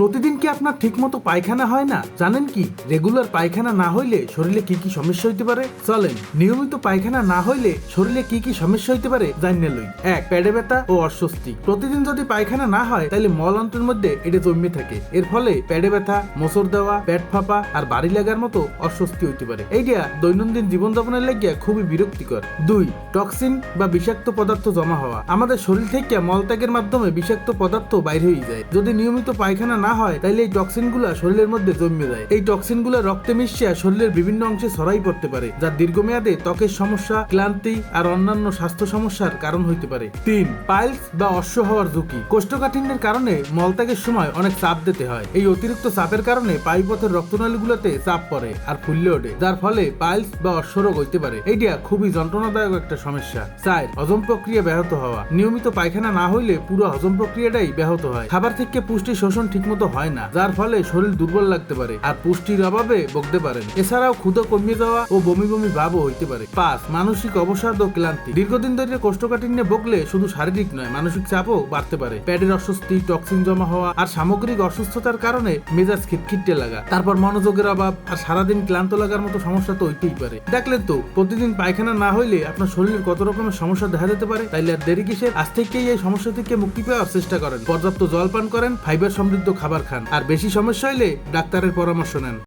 প্রতিদিন কি আপনার ঠিকমতো পায়খানা হয় না? জানেন কি, রেগুলার পায়খানা না হইলে শরীরে কি কি সমস্যা হইতে পারে? চলেন, নিয়মিত পায়খানা না হইলে শরীরে কি কি সমস্যা হইতে পারে জানিয়ে লই। এক, পেটে ব্যথা ও অস্বস্তি। প্রতিদিন যদি পায়খানা না হয় তাহলে মল অন্ত্রের মধ্যে এটা জমে থাকে। এর ফলে পেটে ব্যথা মোচর দেওয়া, পেট ফাঁপা আর বাড়ি লাগার মতো অস্বস্তি হইতে পারে। এইটা দৈনন্দিন জীবনযাপনের লাগিয়া খুবই বিরক্তিকর। দুই, টক্সিন বা বিষাক্ত পদার্থ জমা হওয়া। আমাদের শরীর থেকে মলত্যাগের মাধ্যমে বিষাক্ত পদার্থ বাইরে হয়ে যায়। যদি নিয়মিত পায়খানা না হয় তাহলে এই টক্সিনগুলা শরীরের মধ্যে জমে যায়। এই টক্সিনগুলা রক্তে মিশিয়া শরীরের বিভিন্ন অংশে ছড়াই পড়তে পারে যা দীর্ঘমেয়াদে ত্বকের সমস্যা, ক্লান্তি আর অন্যান্য স্বাস্থ্য সমস্যার কারণ হইতে পারে। তিন পাইলস বা অশ্ব হওয়ার ঝুঁকি। কোষ্ঠকাঠিন্যের কারণে মলত্যাগের সময় অনেক চাপ দিতে হয়। এই অতিরিক্ত চাপের কারণে পাইপথের রক্তনালীগুলোতে চাপ পড়ে আর ফুললে ওঠে, যার ফলে পাইলস বা অশ্বরোগ হইতে পারে। এইটা খুবই যন্ত্রণাদায়ক একটা সমস্যা। চার, হজম প্রক্রিয়া ব্যাহত হওয়া। নিয়মিত পায়খানা না হইলে পুরো হজম প্রক্রিয়াটাই ব্যাহত হয়। খাবার থেকে পুষ্টি শোষণ ঠিকমতো হয় না, যার ফলে শরীর দুর্বল লাগতে পারে আর পুষ্টির অভাবে বকতে পারেন এছাড়াও ক্ষুধা কমিয়ে যাওয়া ও বমি বমি ভাবও হইতে পারে। পাঁচ, মানসিক অবসাদ ও ক্লান্তি। দীর্ঘদিন ধরে কোষ্ঠকাঠিন্যে বকলে শুধু শারীরিক নয়, মানসিক চাপও বাড়তে পারে। প্যাডের অস্বস্তি, টক্সিন জমা হওয়া আর সামগ্রিক অসুস্থতার কারণে মেজাজ খিটখিটে লাগা। তারপর মনোযোগের অভাব আর সারাদিন ক্লান্ত লাগার মতো সমস্যা তো হইতেই পারে। দেখলেন তো, প্রতিদিন পায়খানা না হইলে আপনার শরীরের কত রকমের সমস্যা দেখা যেতে পারে? তাইলে আর দেরি কিসের? আজ থেকেই এই সমস্যা থেকে মুক্তি পাওয়ার চেষ্টা করেন। পর্যাপ্ত জল পান করেন ফাইবার সমৃদ্ধ খাবার খান। আর বেশি সমস্যা হলে ডাক্তারের পরামর্শ নেন।